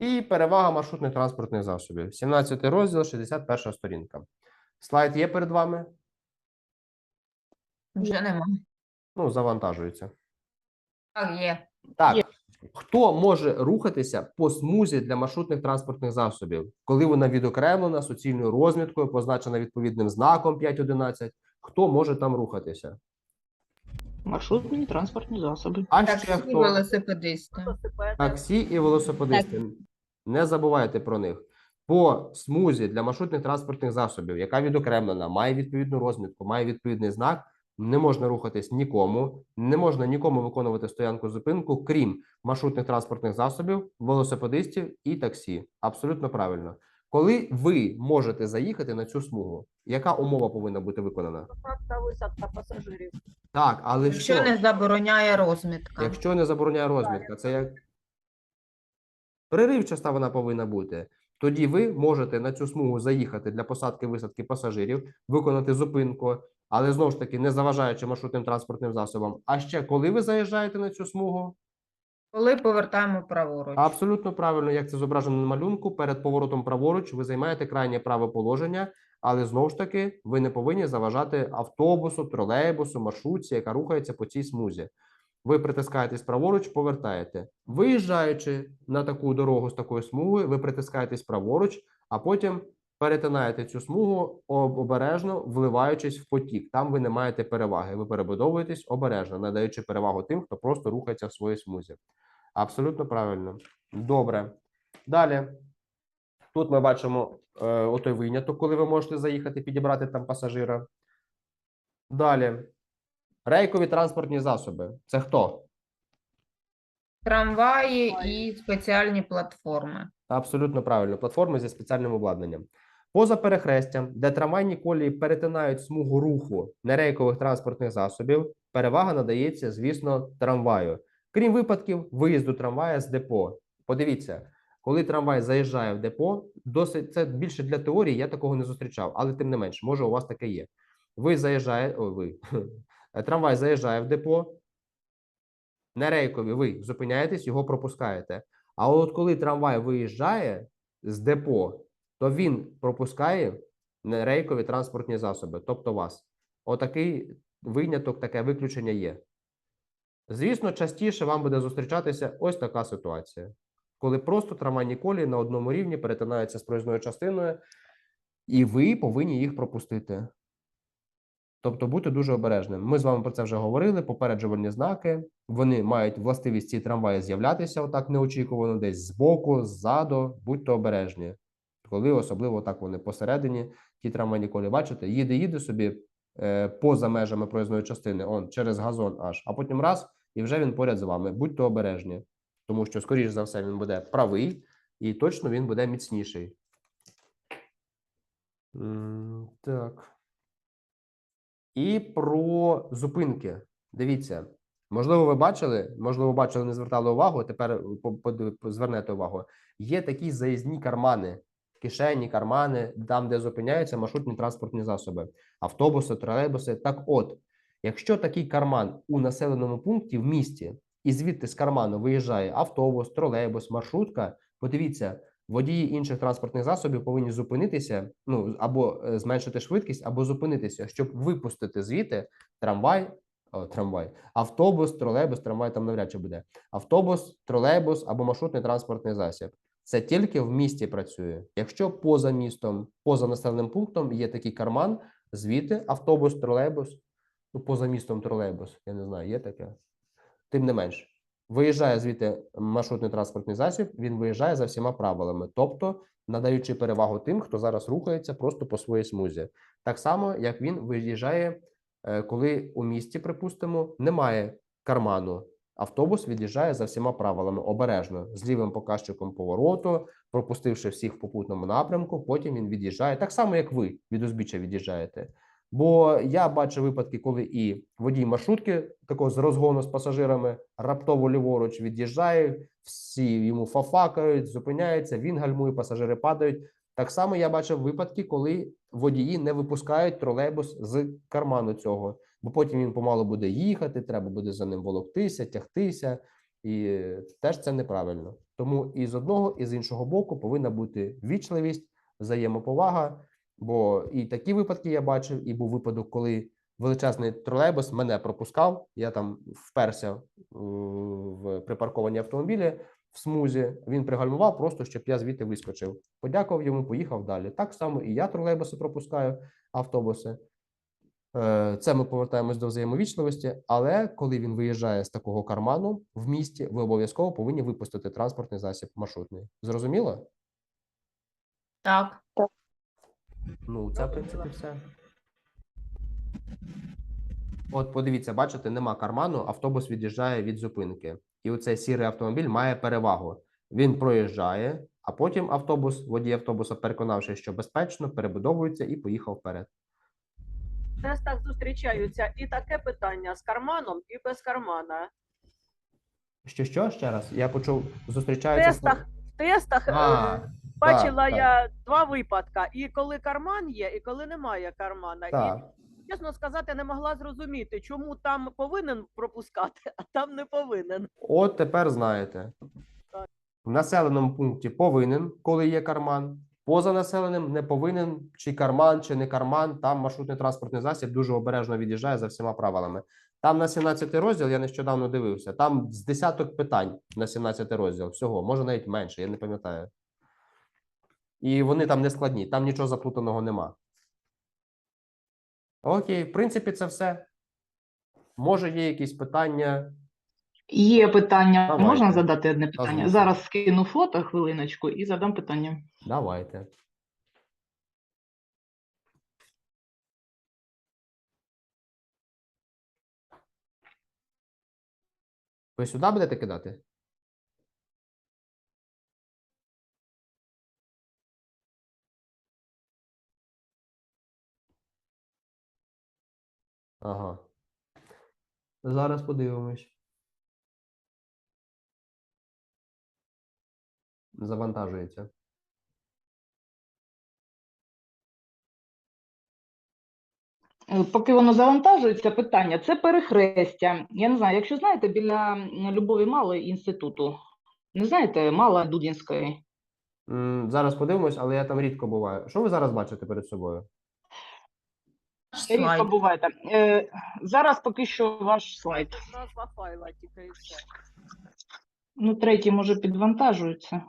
І перевага маршрутних транспортних засобів. 17 розділ, 61 сторінка. Слайд є перед вами? Вже нема. Ну, завантажується. Так, є. Так. Хто може рухатися по смузі для маршрутних транспортних засобів, коли вона відокремлена суцільною розміткою, позначена відповідним знаком 5.11? Хто може там рухатися? Маршрутні транспортні засоби. А ще Таксі, хто? велосипедисти. Таксі і велосипедисти. Не забувайте про них. По смузі для маршрутних транспортних засобів, яка відокремлена, має відповідну розмітку, має відповідний знак. Не можна рухатись нікому, не можна нікому виконувати стоянку зупинку, крім маршрутних транспортних засобів, велосипедистів і таксі. Абсолютно правильно. Коли ви можете заїхати на цю смугу, яка умова повинна бути виконана? Посадка, висадка пасажирів. Так, але Якщо що? не забороняє розмітка. Якщо не забороняє розмітка, це як переривчаста вона повинна бути. Тоді ви можете на цю смугу заїхати для посадки висадки пасажирів, виконати зупинку, але знову ж таки не заважаючи маршрутним транспортним засобам. А ще коли ви заїжджаєте на цю смугу, Коли повертаємо праворуч. абсолютно правильно, як це зображено на малюнку, перед поворотом праворуч ви займаєте крайнє праве положення, але знову ж таки ви не повинні заважати автобусу, тролейбусу, маршрутці, яка рухається по цій смузі. Ви притискаєтесь праворуч, повертаєте. Виїжджаючи на таку дорогу з такою смугою, ви притискаєтесь праворуч, а потім перетинаєте цю смугу обережно, вливаючись в потік. Там ви не маєте переваги. Ви перебудовуєтесь обережно, надаючи перевагу тим, хто просто рухається в своїй смузі. Абсолютно правильно. Добре. Далі. Тут ми бачимо е, отой виняток, коли ви можете заїхати, підібрати там пасажира. Далі. Рейкові транспортні засоби. Це хто? Трамваї і спеціальні платформи. Абсолютно правильно. Платформи зі спеціальним обладнанням. Поза перехрестям, де трамвайні колії перетинають смугу руху нерейкових транспортних засобів, перевага надається, звісно, трамваю. Крім випадків виїзду трамвая з депо. Подивіться, коли трамвай заїжджає в депо, досить це більше для теорії, я такого не зустрічав, але тим не менш, може, у вас таке є. Ви заїжджає, ой, ви трамвай заїжджає в депо, нерейкові, ви зупиняєтесь, його пропускаєте. А от коли трамвай виїжджає з депо, то він пропускає нерейкові транспортні засоби, тобто вас. Отакий виняток, таке виключення є. Звісно, частіше вам буде зустрічатися ось така ситуація, коли просто трамвайні колії на одному рівні перетинаються з проїзною частиною, і ви повинні їх пропустити. Тобто бути дуже обережним. Ми з вами про це вже говорили. Попереджувальні знаки. Вони мають властивість ці трамваї з'являтися отак неочікувано, десь збоку, ззаду. Будьте обережні. Коли особливо так вони посередині, ті трамвайні колії, бачите, їде, їде собі е, поза межами проїзної частини, он через газон аж, а потім раз, і вже він поряд з вами. Будьте обережні, тому що, скоріш за все, він буде правий і точно він буде міцніший. Так. І про зупинки. Дивіться, можливо, ви бачили, можливо, бачили, не звертали увагу. Тепер по- звернете увагу. Є такі заїзні кармани, кишені, кармани, там, де зупиняються маршрутні транспортні засоби, автобуси, тролейбуси. Так от, якщо такий карман у населеному пункті в місті, і звідти з карману виїжджає автобус, тролейбус, маршрутка, подивіться, водії інших транспортних засобів повинні зупинитися, ну або е, зменшити швидкість, або зупинитися, щоб випустити звідти трамвай, о, трамвай, автобус, тролейбус, трамвай там навряд чи буде. Автобус, тролейбус або маршрутний транспортний засіб. Це тільки в місті працює. Якщо поза містом, поза населеним пунктом є такий карман, звідти автобус, тролейбус, ну поза містом тролейбус, я не знаю, є таке. Тим не менш, виїжджає звідти маршрутний транспортний засіб, він виїжджає за всіма правилами, тобто надаючи перевагу тим, хто зараз рухається просто по своїй смузі. Так само, як він виїжджає, е, коли у місті, припустимо, немає карману. Автобус від'їжджає за всіма правилами обережно, з лівим показчиком повороту, пропустивши всіх в попутному напрямку. Потім він від'їжджає так само, як ви від узбіччя від'їжджаєте. Бо я бачив випадки, коли і водій маршрутки такого з розгону з пасажирами раптово ліворуч від'їжджає, всі йому фафакають, зупиняються, він гальмує, пасажири падають. Так само я бачив випадки, коли водії не випускають тролейбус з карману цього, бо потім він помалу буде їхати, треба буде за ним волоктися, тягтися. І теж це неправильно. Тому і з одного, і з іншого боку повинна бути вічливість, взаємоповага. Бо і такі випадки я бачив, і був випадок, коли величезний тролейбус мене пропускав. Я там вперся е, в припарковані автомобілі в смузі. Він пригальмував просто, щоб я звідти вискочив. Подякував йому, поїхав далі. Так само і я тролейбуси пропускаю, автобуси. Е, Це ми повертаємось до взаємовічливості, але коли він виїжджає з такого карману в місті, ви обов'язково повинні випустити транспортний засіб маршрутний. Зрозуміло? Так. Ну, це в принципі все. От подивіться, бачите, нема карману, автобус від'їжджає від зупинки. І оцей сірий автомобіль має перевагу. Він проїжджає, а потім автобус, водій автобуса, переконавшись, що безпечно, перебудовується і поїхав вперед. В тестах зустрічаються і таке питання з карманом, і без кармана. Що, що ще раз? Я почув, зустрічаються. з- тестах, в тестах е, А, бачила так, я два випадка: і коли карман є, і коли немає кармана. так. І чесно сказати, не могла зрозуміти, чому там повинен пропускати, а там не повинен. От тепер знаєте. Так. В населеному пункті повинен, коли є карман. Поза населеним не повинен, чи карман, чи не карман. Там маршрутний транспортний засіб дуже обережно від'їжджає за всіма правилами. Там на 17 розділ я нещодавно дивився. Там з десяток питань на 17 розділ. Всього, може навіть менше, я не пам'ятаю. І вони там не складні, там нічого заплутаного нема. Окей, в принципі, це все. Може, є якісь питання. Є питання. Давайте. Можна задати одне питання? Озвучуй. Зараз скину фото хвилиночку і задам питання. Давайте. Ви сюди будете кидати? Ага. Зараз подивимось. Завантажується. Е, Поки воно завантажується, питання це перехрестя. Я не знаю, якщо знаєте, біля Любові Малої інституту. Не знаєте, Мала Дудінської. Зараз подивимось, але я там рідко буваю. Що ви зараз бачите перед собою? Рідко Слайд. буваєте. Е, зараз поки що ваш слайд. Назва файла тільки і все. Ну, третій може підвантажується.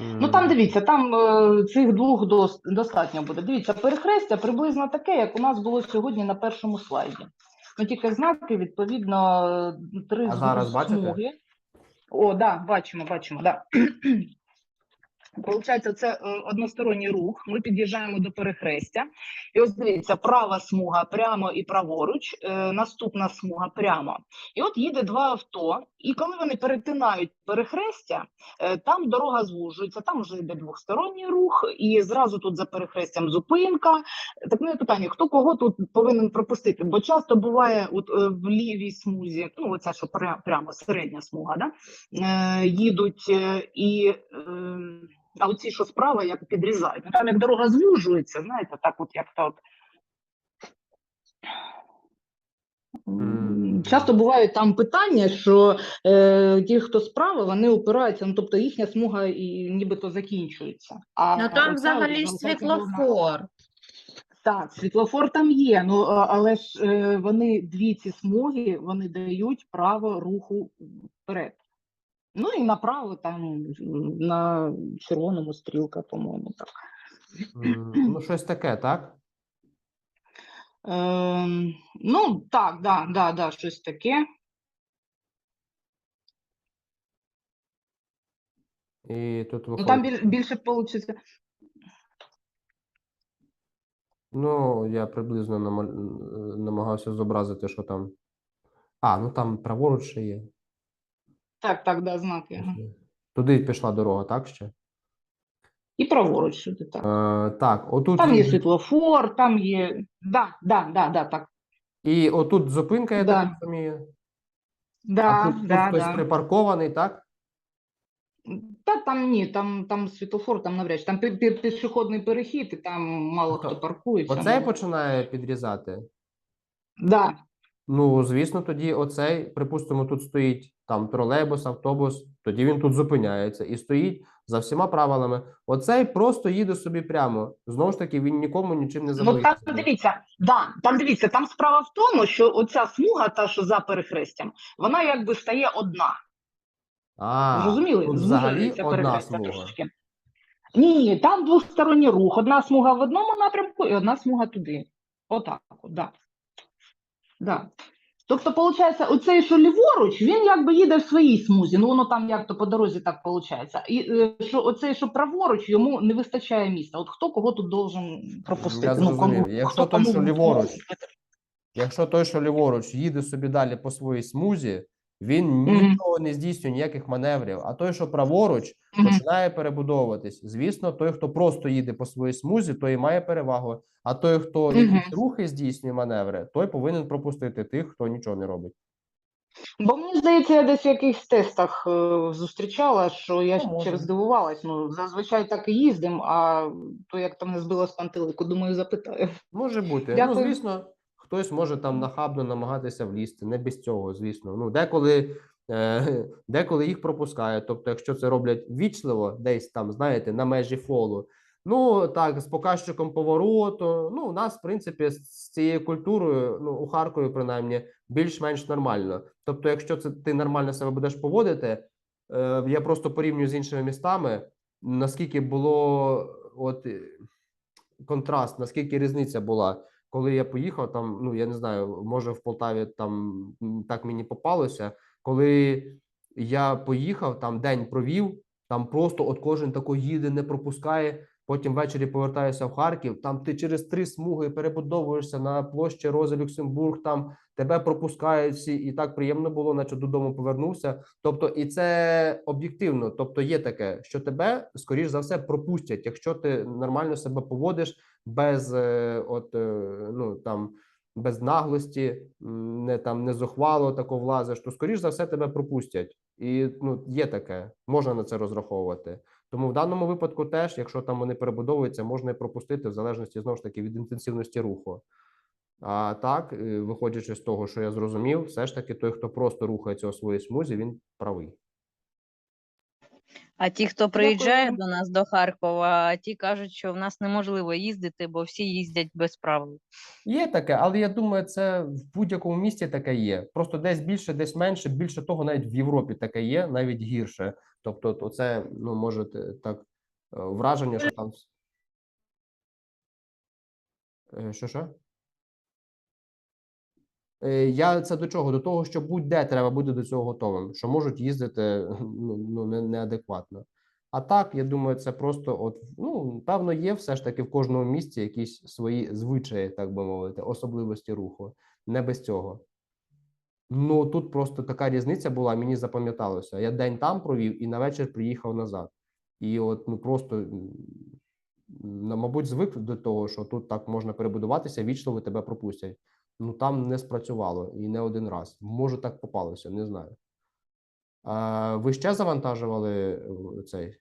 Ну там дивіться, там е, цих двох дос- достатньо буде. Дивіться, перехрестя приблизно таке, як у нас було сьогодні на першому слайді. Ну тільки знаки, відповідно, е, три А зараз бачите? смуги. О, да, бачимо, бачимо, да. Получається, це е, односторонній рух. Ми під'їжджаємо до перехрестя. І ось дивіться, права смуга прямо і праворуч, е, наступна смуга прямо. І от їде два авто, і коли вони перетинають перехрестя, Е, Там дорога звужується, там вже йде двосторонній рух, і зразу тут за перехрестям зупинка. Так мене питання: хто кого тут повинен пропустити? Бо часто буває, от в лівій смузі, ну оця що пря- прямо середня смуга, да? їдуть і. А оці, що справа, як підрізають. Ну, там як дорога звужується, знаєте, так от як то. от. Часто бувають там питання, що е, ті, хто справа, вони опираються, ну тобто їхня смуга і нібито закінчується. А Ну там взагалі залишається світлофор. Так, світлофор там є, ну а- але ж е, вони дві ці смуги вони дають право руху вперед. Ну і направо там на червоному стрілка, по-моєму, так. Ну, щось таке, так? Ем, ну, так, да, да, да, щось таке. І тут Ну виходить. там біль, більше вийде. Ну, я приблизно намаль- е, намагався зобразити, що там. А, ну там праворуч ще є. Так, так, да, знаки. ага. Туди пішла дорога, так ще? І праворуч сюди, так. Е, так, отут Там є світлофор, там є. Да, да, да, да, так. і отут зупинка, я так Да. розумію. Да, а тут, тут да, хтось да. припаркований, так? Та там ні, там, там світлофор, там навряд чи. Там пі- пі- пішохідний перехід, і там мало Ага. хто паркується. Оцей ну. починає підрізати. Да. Ну, звісно, тоді оцей, припустимо, тут стоїть там тролейбус, автобус, тоді він тут зупиняється і стоїть за всіма правилами. Оцей просто їде собі прямо. Знову ж таки, він нікому нічим не Ну забоїться. там дивіться, да, там дивіться, там справа в тому, що оця смуга, та що за перехрестям, вона якби стає одна. А, Зрозуміли? тут взагалі Звужується одна перехрестя смуга. трошечки. Ні, там двосторонній рух. Одна смуга в одному напрямку і одна смуга туди. Отак, от, да. Да. Тобто, виходить, оцей, що ліворуч, він якби їде в своїй смузі. Ну, воно там як то по дорозі так виходить. І е, що оцей, що праворуч, йому не вистачає місця. От хто кого тут должен пропустити? Я ну, кому, Якщо хто той, що ліворуч. Якщо той, що ліворуч, їде собі далі по своїй смузі, він нічого не здійснює, ніяких маневрів. А той, що праворуч, починає перебудовуватись. Звісно, той, хто просто їде по своїй смузі, той і має перевагу. А той, хто якісь рухи здійснює маневри, той повинен пропустити тих, хто нічого не робить. Бо мені здається, я десь в якихось тестах е, зустрічала, що я Ну, через здивувалась. Ну, зазвичай так і їздимо, а то як там не збило з пантелику, думаю, запитаю. Може бути. Ну, звісно, хтось може там нахабно намагатися влізти, не без цього, звісно. Ну, деколи, е, деколи їх пропускають. Тобто, якщо це роблять вічливо, десь там, знаєте, на межі фолу. Ну так, з показчиком повороту. Ну, у нас, в принципі, з цією культурою, ну, у Харкові, принаймні, більш-менш нормально. Тобто, якщо це ти нормально себе будеш поводити, е, я просто порівнюю з іншими містами, наскільки було от контраст, наскільки різниця була. Коли я поїхав, там, ну я не знаю, може в Полтаві там так мені попалося. Коли я поїхав, там день провів, там просто от кожен тако їде, не пропускає. Потім ввечері повертаюся в Харків. Там ти через три смуги перебудовуєшся на площі Рози Люксембург. Там тебе пропускають всі, і так приємно було, наче додому повернувся. Тобто, і це об'єктивно. Тобто, є таке, що тебе скоріш за все пропустять, якщо ти нормально себе поводиш без е, от е, ну там без наглості, не там не зухвало тако влазиш, то скоріш за все тебе пропустять. І ну є таке, можна на це розраховувати. Тому в даному випадку теж, якщо там вони перебудовуються, можна і пропустити в залежності знову ж таки від інтенсивності руху. А так, е, виходячи з того, що я зрозумів, все ж таки той, хто просто рухається у своїй смузі, він правий. А ті, хто приїжджає Дякую. до нас до Харкова, ті кажуть, що в нас неможливо їздити, бо всі їздять без правил. Є таке, але я думаю, це в будь-якому місті таке є. Просто десь більше, десь менше. Більше того, навіть в Європі таке є, навіть гірше. Тобто, от оце ну може так е, враження, що там. Е, Що що? Е, Я це до чого? До того, що будь-де треба бути до цього готовим, що можуть їздити ну, ну не- неадекватно. А так, я думаю, це просто от ну певно є все ж таки в кожному місті якісь свої звичаї, так би мовити, особливості руху. Не без цього. Ну тут просто така різниця була, мені запам'яталося. Я день там провів і на вечір приїхав назад. І от ну просто мабуть, звик до того, що тут так можна перебудуватися, вічливо тебе пропустять. Ну там не спрацювало і не один раз. Може, так попалося, не знаю. А, ви ще завантажували е, цей?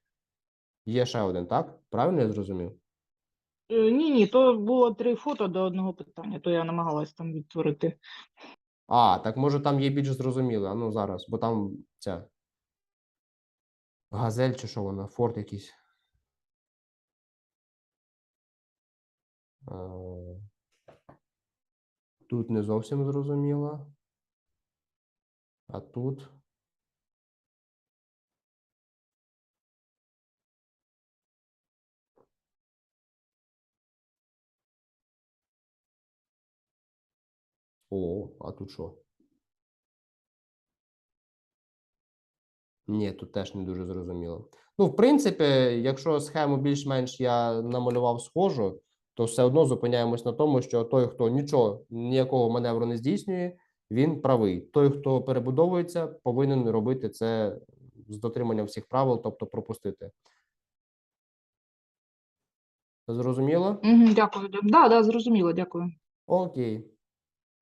Є ще один, так? Правильно я зрозумів? Е, Ні, ні, то було три фото до одного питання, то я намагалась там відтворити. А, так може там є більш зрозуміле. А ну зараз, бо там ця газель чи що вона, форт якийсь. Тут не зовсім зрозуміло. А тут. О, а тут що? Ні, тут теж не дуже зрозуміло. Ну, в принципі, якщо схему більш-менш я намалював схожу, то все одно зупиняємось на тому, що той, хто нічого, ніякого маневру не здійснює, він правий. Той, хто перебудовується, повинен робити це з дотриманням всіх правил, тобто пропустити. Зрозуміло? Угу, дякую. Да, да, зрозуміло, дякую. Окей.